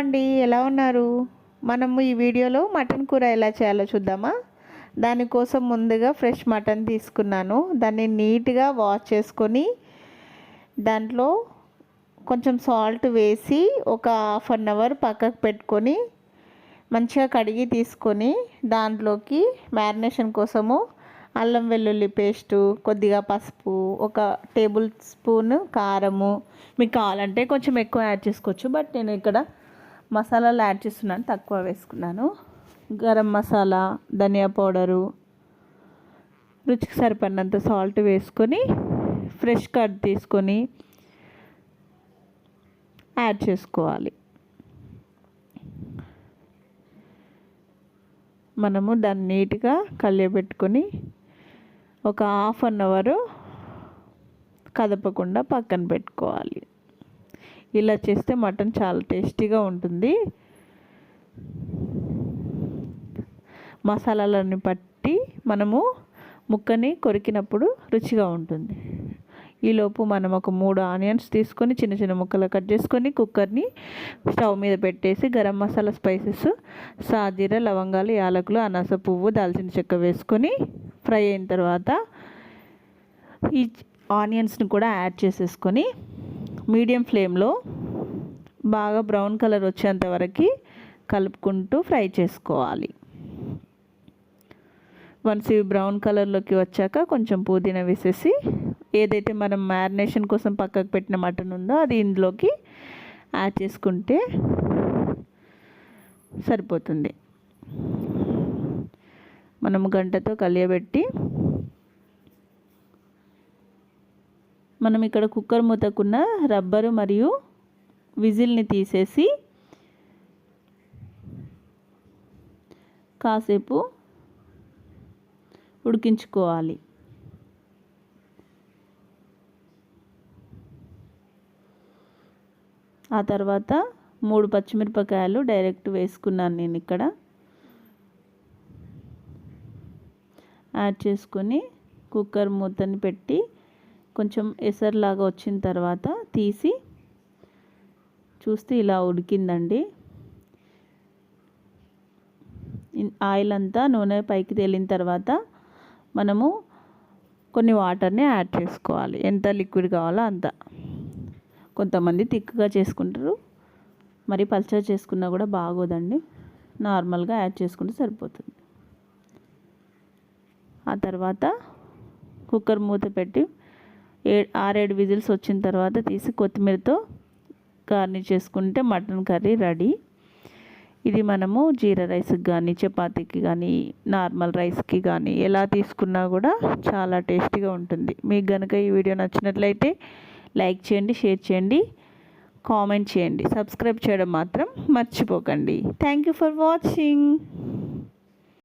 అండి. ఎలా ఉన్నారు? మనము ఈ వీడియోలో మటన్ కూర ఎలా చేయాలో చూద్దామా? దానికోసం ముందుగా ఫ్రెష్ మటన్ తీసుకున్నాను. దాన్ని నీట్గా వాష్ చేసుకొని దాంట్లో కొంచెం సాల్ట్ వేసి ఒక హాఫ్ అన్ అవర్ పక్కకు పెట్టుకొని మంచిగా కడిగి తీసుకొని దాంట్లోకి మ్యారినేషన్ కోసము అల్లం వెల్లుల్లి పేస్టు కొద్దిగా పసుపు ఒక టేబుల్ స్పూన్ కారము. మీకు కావాలంటే కొంచెం ఎక్కువ యాడ్ చేసుకోవచ్చు. బట్ నేను ఇక్కడ మసాలాలు యాడ్ చేస్తున్నాను తక్కువ వేసుకున్నాను. గరం మసాలా ధనియా పౌడరు రుచికి సరిపడినంత సాల్ట్ వేసుకొని ఫ్రెష్ కట్ తీసుకొని యాడ్ చేసుకోవాలి. మనము దాన్ని నీట్గా కలియబెట్టుకొని ఒక హాఫ్ అన్ అవరు కదపకుండా పక్కన పెట్టుకోవాలి. ఇలా చేస్తే మటన్ చాలా టేస్టీగా ఉంటుంది. మసాలాలని పట్టి మనము ముక్కని కొరికినప్పుడు రుచిగా ఉంటుంది. ఈలోపు మనం ఒక మూడు ఆనియన్స్ తీసుకొని చిన్న చిన్న ముక్కలు కట్ చేసుకొని కుక్కర్ని స్టవ్ మీద పెట్టేసి గరం మసాలా స్పైసెస్ సాజీర లవంగాలు యాలకులు అనాస పువ్వు దాల్చిన చెక్క వేసుకొని ఫ్రై అయిన తర్వాత ఈ ఆనియన్స్ని కూడా యాడ్ చేసేసుకొని మీడియం ఫ్లేమ్లో బాగా బ్రౌన్ కలర్ వచ్చేంత వరకు కలుపుకుంటూ ఫ్రై చేసుకోవాలి. వన్స్ ఇవి బ్రౌన్ కలర్లోకి వచ్చాక కొంచెం పుదీనా వేసేసి ఏదైతే మనం మ్యారినేషన్ కోసం పక్కకు పెట్టిన మటన్ ఉందో అది ఇందులోకి యాడ్ చేసుకుంటే సరిపోతుంది. మనం గంటతో కలియబెట్టి మనం ఇక్కడ కుక్కర్ మూతకున్న రబ్బరు మరియు విజిల్ని తీసేసి కాసేపు ఉడికించుకోవాలి. ఆ తర్వాత మూడు పచ్చిమిరపకాయలు డైరెక్ట్ వేసుకున్నాను నేను ఇక్కడ. యాడ్ చేసుకొని కుక్కర్ మూతని పెట్టి కొంచెం ఎసరులాగా వచ్చిన తర్వాత తీసి చూస్తే ఇలా ఉడికిందండి. ఆయిల్ అంతా నూనె పైకి తేలిన తర్వాత మనము కొన్ని వాటర్ని యాడ్ చేసుకోవాలి. ఎంత లిక్విడ్ కావాలో అంత. కొంతమంది థిక్గా చేసుకుంటారు. మరి పల్చగా చేసుకున్నా కూడా బాగోదండి. నార్మల్గా యాడ్ చేసుకుంటే సరిపోతుంది. ఆ తర్వాత కుక్కర్ మూత పెట్టి ఏ ఆరేడు విజిల్స్ వచ్చిన తర్వాత తీసి కొత్తిమీరతో గార్నిష్ చేసుకుంటే మటన్ కర్రీ రెడీ. ఇది మనము జీరా రైస్కి కానీ చపాతీకి కానీ నార్మల్ రైస్కి కానీ ఎలా తీసుకున్నా కూడా చాలా టేస్టీగా ఉంటుంది. మీకు కనుక ఈ వీడియో నచ్చినట్లయితే లైక్ చేయండి షేర్ చేయండి కామెంట్ చేయండి. సబ్స్క్రైబ్ చేయడం మాత్రం మర్చిపోకండి. Thank you for watching.